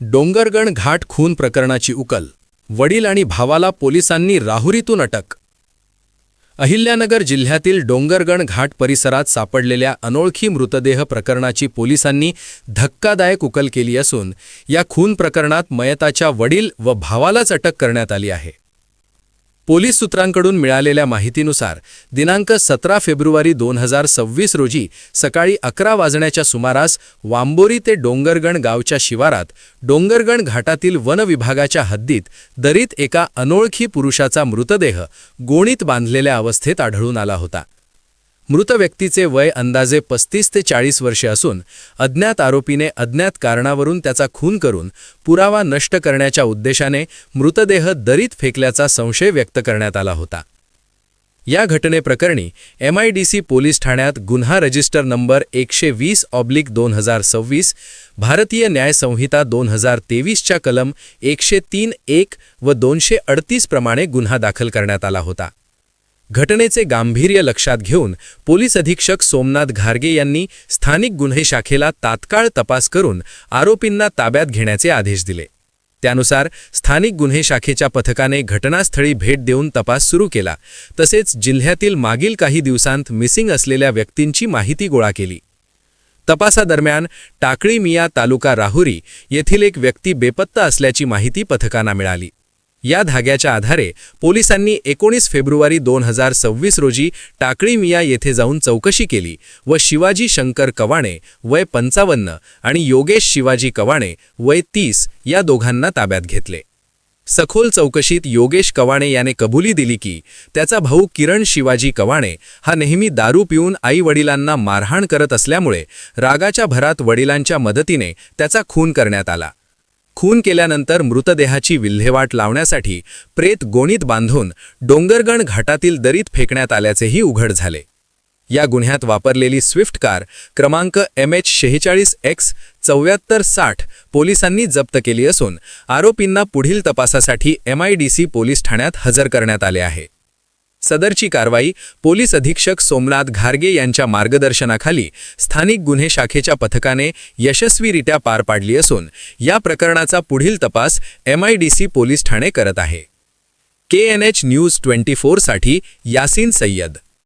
डोंगरगण घाट खून प्रकरणाची उकल. वडील आणि भावाला पोलिसांनी राहुरीतून अटक. अहिल्यानगर जिल्ह्यातील डोंगरगण घाट परिसरात सापडलेल्या अनोळखी मृतदेह प्रकरणाची पोलिसांनी धक्कादायक उकल केली असून या खून प्रकरणात मयताच्या वडील व भावालाच अटक करण्यात आली आहे. पोलीस सूत्रांकडून मिळालेल्या माहितीनुसार दिनांक सतरा फेब्रुवारी दोन हजार सव्वीस रोजी सकाळी अकरा वाजण्याच्या सुमारास वांबोरी ते डोंगरगण गावच्या शिवारात डोंगरगण घाटातील वन विभागाच्या हद्दीत दरीत एका अनोळखी पुरुषाचा मृतदेह गोणीत बांधलेल्या अवस्थेत आढळून आला होता. मृत व्यक्तीचे वय अंदाजे पस्तीस ते चाळीस वर्षे असून अज्ञात आरोपीने अज्ञात कारणावरून त्याचा खून करून पुरावा नष्ट करण्याच्या उद्देशाने मृतदेह दरीत फेकल्याचा संशय व्यक्त करण्यात आला होता. या घटनेप्रकरणी एमआयडीसी पोलीस ठाण्यात गुन्हा रजिस्टर नंबर एकशे वीस ऑब्लिक दोन हजार सव्वीस भारतीय न्यायसंहिता दोन हजार तेवीसच्या कलम एकशे तीन एक व दोनशे अडतीस प्रमाणे गुन्हा दाखल करण्यात आला होता. घटनेचे गांभीर्य लक्षात घेऊन पोलीस अधीक्षक सोमनाथ घारगे यांनी स्थानिक गुन्हे शाखेला तात्काळ तपास करून आरोपींना ताब्यात घेण्याचे आदेश दिले. त्यानुसार स्थानिक गुन्हे शाखेच्या पथकाने घटनास्थळी भेट देऊन तपास सुरू केला. तसेच जिल्ह्यातील मागील काही दिवसांत मिसिंग असलेल्या व्यक्तींची माहिती गोळा केली. तपासादरम्यान टाकळी मिया तालुका राहुरी येथील एक व्यक्ती बेपत्ता असल्याची माहिती पथकांना मिळाली. या धाग्याच्या आधारे पोलिसांनी एकोणीस फेब्रुवारी दोन हजार सव्वीस रोजी टाकळी मिया येथे जाऊन चौकशी केली व शिवाजी शंकर कवाणे वय पंचावन्न आणि योगेश शिवाजी कवाणे वय तीस या दोघांना ताब्यात घेतले. सखोल चौकशीत योगेश कवाणे याने कबुली दिली की त्याचा भाऊ किरण शिवाजी कवाणे हा नेहमी दारू पिऊन आईवडिलांना मारहाण करत असल्यामुळे रागाच्या भरात वडिलांच्या मदतीने त्याचा खून करण्यात आला. खून केल्यानंतर मृतदेहाची विल्हेवाट लावण्यासाठी प्रेत गोणीत बांधून डोंगरगण घाटातील दरीत फेकण्यात आल्याचेही उघड झाले. या गुन्ह्यात वापरलेली स्विफ्ट कार क्रमांक एम एच शेहेचाळीस एक्स चौऱ्याहत्तर साठ पोलिसांनी जप्त केली असून आरोपींना पुढील तपासासाठी एमआयडीसी पोलीस ठाण्यात हजर करण्यात आले आहे. सदरची कारवाई पोलीस अधीक्षक सोमनाथ घारगे यांच्या मार्गदर्शनाखाली स्थानिक गुन्हे शाखेच्या पथकाने यशस्वीरित्या पार पाडली असून या प्रकरणाचा पुढील तपास एमआयडीसी पोलीस ठाणे करत आहे. K N H news twenty फोरसाठी Yasin Syed.